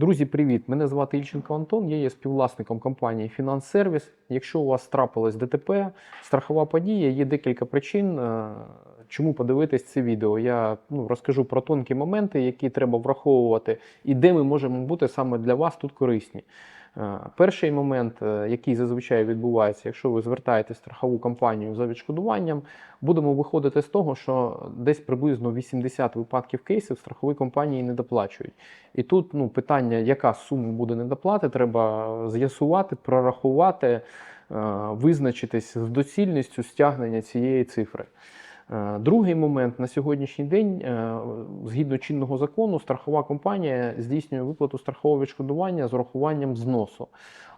Друзі, привіт! Мене звати Ільченко Антон. Я є співвласником компанії Фінанс Сервіс. Якщо у вас трапилось ДТП, страхова подія, є декілька причин, е, чому подивитись це відео. Я ну, розкажу про тонкі моменти, які треба враховувати, і де ми можемо бути саме для вас тут корисні. Е, Перший момент, е, який зазвичай відбувається, якщо ви звертаєтесь в страхову компанію за відшкодуванням, будемо виходити з того, що десь приблизно 80 випадків кейсів страхові компанії не доплачують. І тут ну, питання, яка сума буде недоплати, треба з'ясувати, прорахувати, е, визначитись з доцільністю стягнення цієї цифри. Е, Другий момент на сьогоднішній день, е, згідно чинного закону, страхова компанія здійснює виплату страхового відшкодування з урахуванням зносу.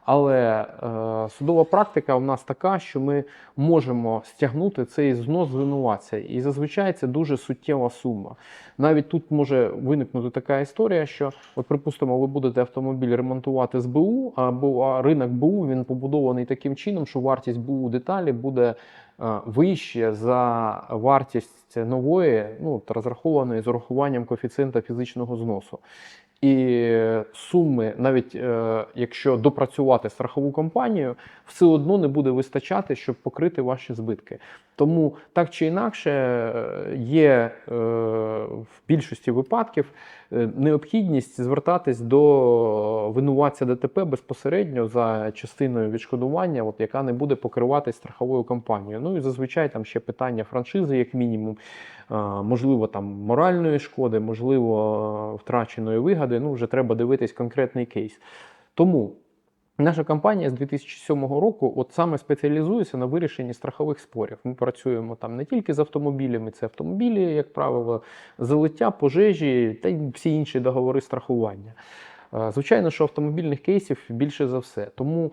Але е, судова практика у нас така, що ми можемо стягнути цей знос звинуватця. І зазвичай це дуже суттєва сума. Навіть тут може виникнути така історія, що, от, припустимо, ви будете автомобіль ремонтувати з БУ, а ринок БУ він побудований таким чином, що вартість БУ деталі буде е, вище за вартість нової, ну, розрахованої з урахуванням коефіцієнта фізичного зносу. І суми, навіть е, якщо допрацювати страхову компанію, все одно не буде вистачати, щоб покрити ваші збитки. Тому так чи інакше е, є е, в більшості випадків е, необхідність звертатись до винуватця ДТП безпосередньо за частиною відшкодування, от, яка не буде покриватись страховою компанією. Ну і зазвичай там ще питання франшизи, як мінімум, можливо, там моральної шкоди, можливо, втраченої вигоди. Ну, вже треба дивитись конкретний кейс. Тому Наша компанія з 2007 року от саме спеціалізується на вирішенні страхових спорів. Ми працюємо там не тільки з автомобілями, це автомобілі, як правило, залиття, пожежі та всі інші договори страхування. Звичайно, що автомобільних кейсів більше за все. Тому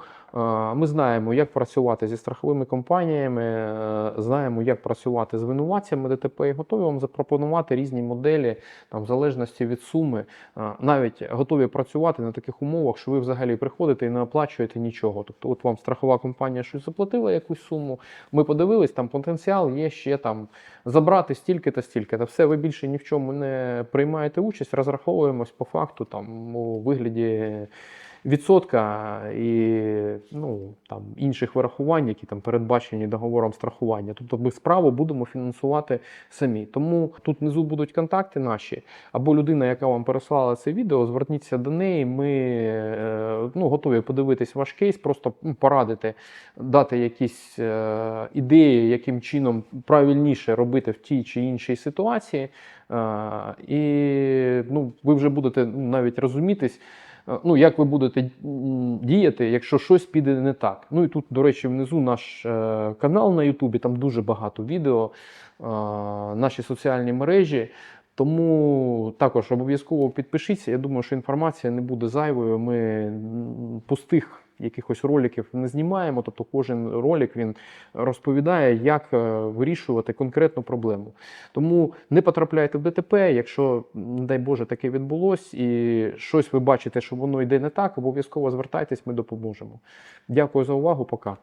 ми знаємо, як працювати зі страховими компаніями, е, знаємо, як працювати з винуватцями ДТП і готові вам запропонувати різні моделі, там, в залежності від суми. Навіть готові працювати на таких умовах, що ви взагалі приходите і не оплачуєте нічого. Тобто, от вам страхова компанія щось заплатила якусь суму. Ми подивились, там потенціал є ще там забрати стільки та стільки. Та все ви більше ні в чому не приймаєте участь, розраховуємось по факту там вигляді відсотка і ну, там, інших вирахувань, які там передбачені договором страхування. Тобто ми справу будемо фінансувати самі. Тому тут внизу будуть контакти наші, або людина, яка вам переслала це відео, зверніться до неї. Ми е, ну, готові подивитись ваш кейс, просто порадити, дати якісь е, ідеї, яким чином правильніше робити в тій чи іншій ситуації. Е, І ну, ви вже будете ну, навіть розумітись, ну, як ви будете діяти, якщо щось піде не так. Ну і тут, до речі, внизу наш е, канал на Ютубі, там дуже багато відео, е, наші соціальні мережі. Тому також обов'язково підпишіться. Я думаю, що інформація не буде зайвою. Ми пустих якихось роликів не знімаємо. Тобто кожен ролик він розповідає, як е, вирішувати конкретну проблему. Тому не потрапляйте в ДТП, якщо, не дай Боже, таке відбулось, і щось ви бачите, що воно йде не так, обов'язково звертайтесь, ми допоможемо. Дякую за увагу, пока.